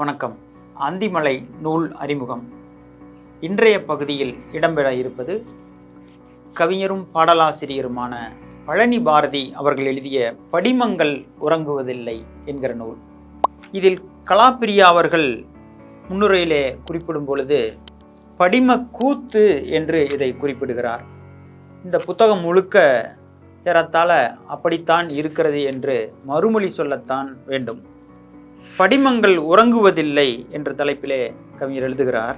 வணக்கம். அந்திமலை நூல் அறிமுகம். இன்றைய பகுதியில் இடம்பெற இருப்பது கவிஞரும் பாடலாசிரியருமான பழனி பாரதி அவர்கள் எழுதிய படிமங்கள் உறங்குவதில்லை என்கிற நூல். இதில் கலாப்பிரியா அவர்கள் முன்னுரையிலே குறிப்பிடும் பொழுது படிம கூத்து என்று இதை குறிப்பிடுகிறார். இந்த புத்தகம் முழுக்க ஏறத்தாழ அப்படித்தான் இருக்கிறது என்று மறுமொழி சொல்லத்தான் வேண்டும். படிமங்கள் உறங்குவதில்லை என்ற தலைப்பிலே கவிஞர் எழுதுகிறார்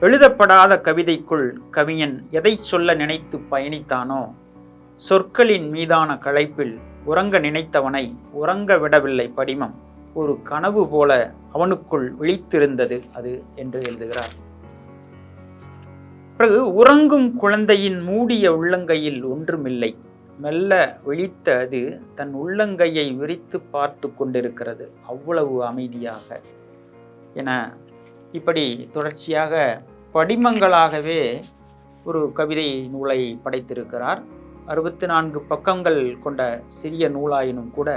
எழுதப்படாத கவிதைக்குள் கவிஞன் எதை சொல்ல நினைத்து பயணித்தானோ சொற்களின் மீதான களைப்பில் உறங்க நினைத்தவனை உறங்க விடவில்லை படிமம். ஒரு கனவு போல அவனுக்குள் விழித்திருந்தது அது என்று எழுதுகிறார். பிறகு உறங்கும் குழந்தையின் மூடிய உள்ளங்கையில் ஒன்றுமில்லை. மெல்ல விழித்த அது தன் உள்ளங்கையை விரித்து பார்த்து கொண்டிருக்கிறது. அவ்வளவு அமைதியாக. என இப்படி தொடர்ச்சியாக படிமங்களாகவே ஒரு கவிதை நூலை படைத்திருக்கிறார். அறுபத்தி நான்கு பக்கங்கள் கொண்ட சிறிய நூலாயினும் கூட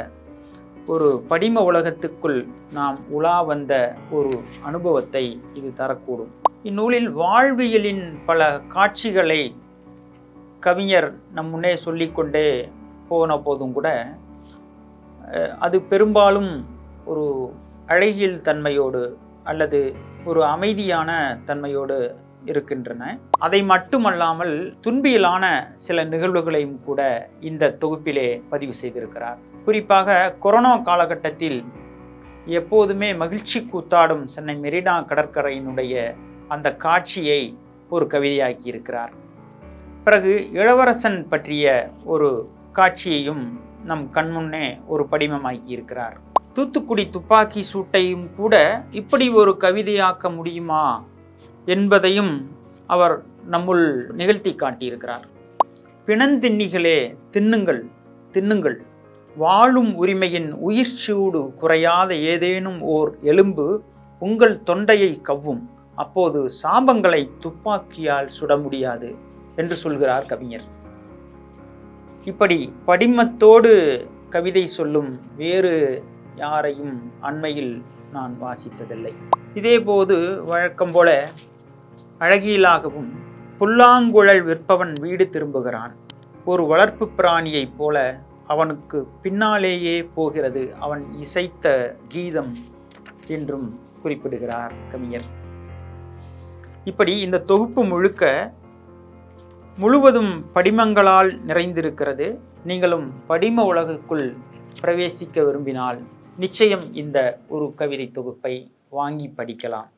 ஒரு படிம உலகத்துக்குள் நாம் உலா வந்த ஒரு அனுபவத்தை இது தரக்கூடும். இந்நூலில் வாழ்வியலின் பல காட்சிகளை கவிஞர் நம் முன்னே சொல்லிக்கொண்டே போன போதும் கூட அது பெரும்பாலும் ஒரு அழகியல் தன்மையோடு அல்லது ஒரு அமைதியான தன்மையோடு இருக்கின்றன. அதை மட்டுமல்லாமல் துன்பியலான சில நிகழ்வுகளையும் கூட இந்த தொகுப்பிலே பதிவு செய்திருக்கிறார். குறிப்பாக கொரோனா காலகட்டத்தில் எப்போதுமே மகிழ்ச்சி கூத்தாடும் சென்னை மெரினா கடற்கரையினுடைய அந்த காட்சியை ஒரு கவிதையாக்கி இருக்கிறார். பிறகு இளவரசன் பற்றிய ஒரு காட்சியையும் நம் கண்முன்னே ஒரு படிமமாக்கி இருக்கிறார். தூத்துக்குடி துப்பாக்கி சூட்டையும் கூட இப்படி ஒரு கவிதையாக்க முடியுமா என்பதையும் அவர் நம்முள் நிகழ்த்தி காட்டியிருக்கிறார். பிணந்தின்னிகளே தின்னுங்கள் தின்னுங்கள். வாழும் உரிமையின் உயிர் சூடு குறையாத ஏதேனும் ஓர் எலும்பு உங்கள் தொண்டையை கவ்வும். அப்போது சாபங்களை துப்பாக்கியால் சுட முடியாது. என்று சொல்கிறார் கவிஞர். இப்படி படிமத்தோடு கவிதை சொல்லும் வேறு யாரையும் அண்மையில் நான் வாசித்ததில்லை. இதேபோது வழக்கம் போல அழகியலாகவும் புல்லாங்குழல் விற்பவன் வீடு திரும்புகிறான். ஒரு வளர்ப்பு பிராணியைப் போல அவனுக்கு பின்னாலேயே போகிறது அவன் இசைத்த கீதம் என்றும் குறிப்பிடுகிறார் கவிஞர். இப்படி இந்த தொகுப்பு முழுக்க முழுவதும் படிமங்களால் நிறைந்திருக்கிறது. நீங்களும் படிம உலகுக்குள் பிரவேசிக்க விரும்பினால் நிச்சயம் இந்த ஒரு கவிதை தொகுப்பை வாங்கி படிக்கலாம்.